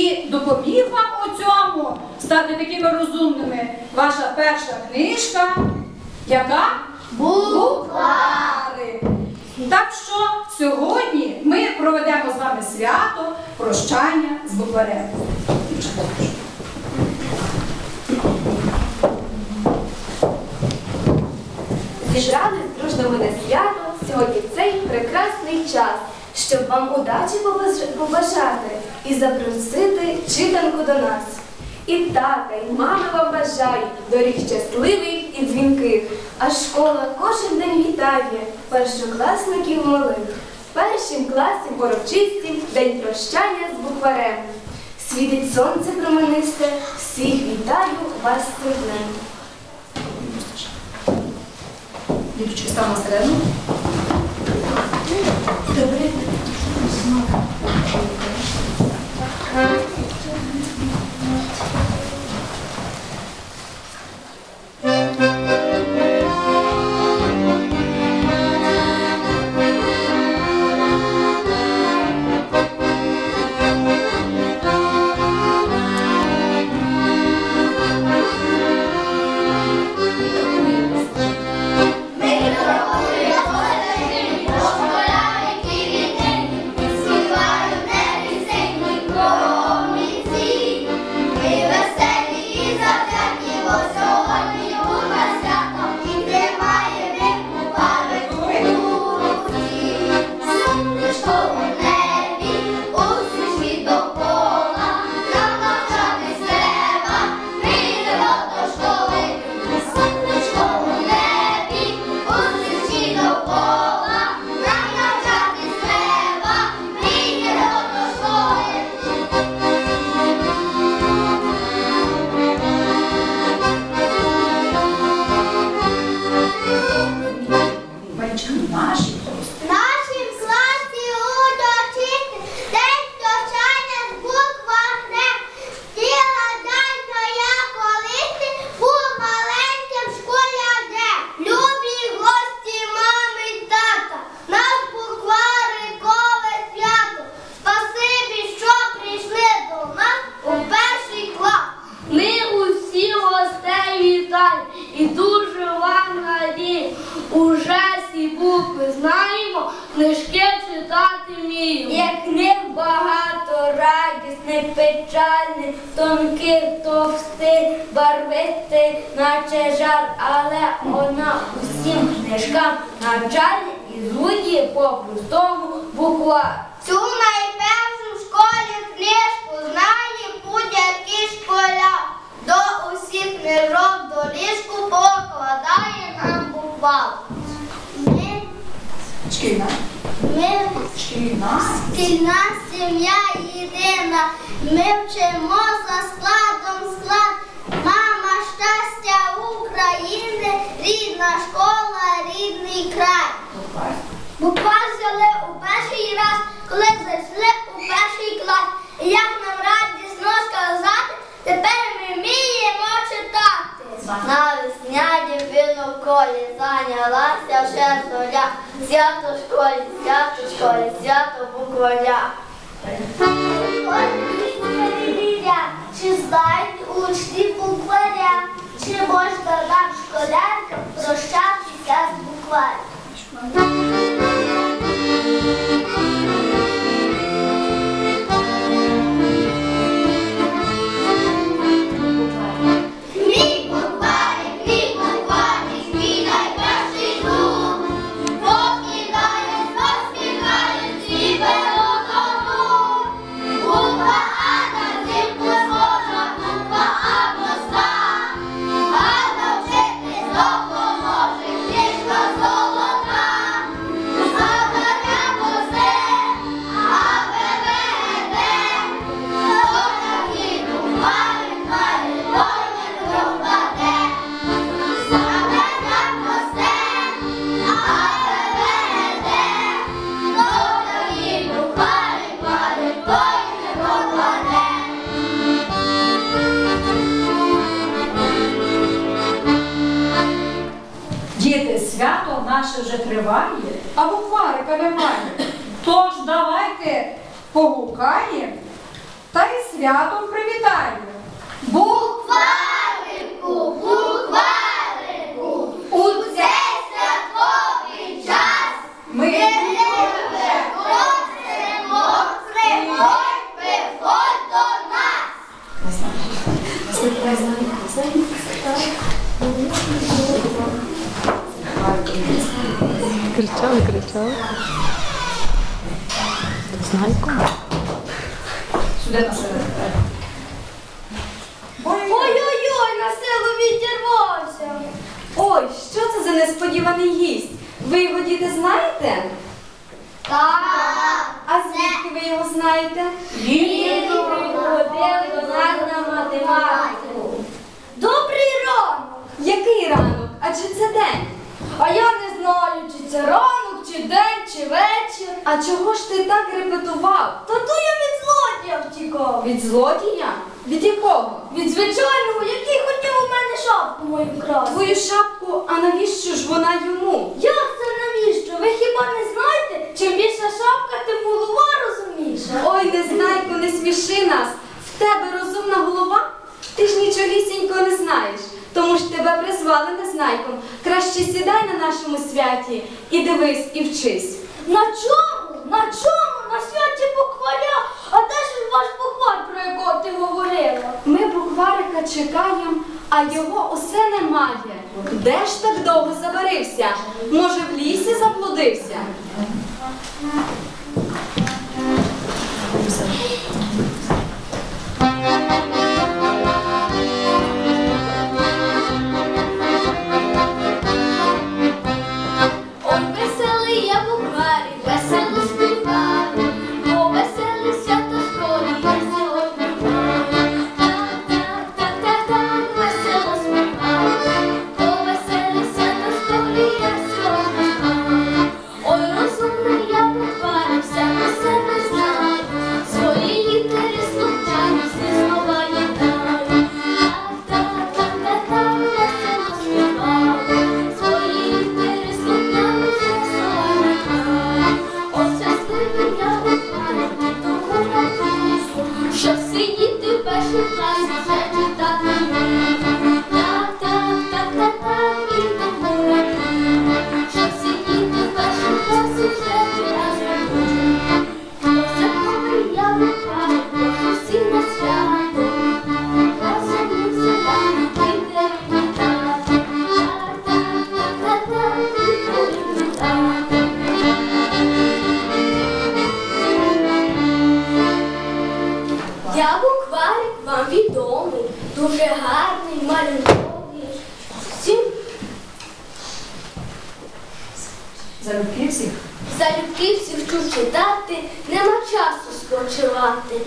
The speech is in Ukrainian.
І допоміг вам у цьому стати такими розумними ваша перша книжка, яка? Буквари. Так що сьогодні ми проведемо з вами свято прощання з букварем. Зібрались дружно ми на свято сьогодні в цей прекрасний час, щоб вам удачі побажати і запросити читанку до нас. І тата, і мами вам бажають доріг щасливих і дзвінких, а школа кожен день вітає першокласників малих. В першім класі порочистім день прощання з букварем. Світить сонце променисте, всіх вітаю вас цим днем. Діточки, ставимо середину. Малючки Вітаємо і дуже вам раді. Уже всі букви знаємо, книжки читати вміємо. Як книг багато радісних, печальних, тонких, товстих, барвистих, наче жар, але вона усім книжкам навчальна і звуді по-простому буква. Цю найпершу в школі книжку знає будь-який школяр. До усіх книжок доріжку покладає нам буквал. Ми, Шкільна. ми Шкільна. спільна сім'я єдина. Ми вчимо за складом склад. Мама щастя України, рідна школа, рідний край. Буквар взяли у перший раз, коли зайшли у перший клас. Як нам радісно сказати, тепер. На весняні виноколі зайнялася ще зоря. Свято школі, свято школі, свято букваря. Чи знають учні букваря? Чи можна нам школяркам прощатися наше вже триває, а букварика немає. Тож давайте погукаємо та й святом привітаємо. Букварику, Кричали, кричали. Знайко. сюди на себе. Ой-ой-ой, на силу відірвався. Ой, що це за несподіваний гість? Ви його діти знаєте? Так, А звідки ви його знаєте? він приходив до нас на математику. Добрий ранок! Який ранок? Адже це день. А я не знаю, це ранок, чи день, чи вечір. А чого ж ти так репетував? Та то я від злодія втікав. Від злодія? Від якого? Від звичайного, який хотів у мене шапку мою красти. Твою шапку, а навіщо ж вона йому? Як це навіщо? Ви хіба не знаєте? Чим більша шапка, тим голова розумніша. Ой, незнайко, не сміши нас. В тебе розумна голова? Ти ж нічогісінько не знаєш, тому ж тебе призвали незнайком. Краще сідай на нашому святі і дивись, і вчись. На чому? На чому? На святі букваря? А де ж ваш буквар, про якого ти говорила? Ми букварика чекаємо, а його усе немає. Де ж так довго забарився? Може, в лісі заблудився? Я букварик, вам відомий, дуже гарний, малюнковий. Всім Залюбки всіх. залюбки всіх вчу читати, нема часу спочивати.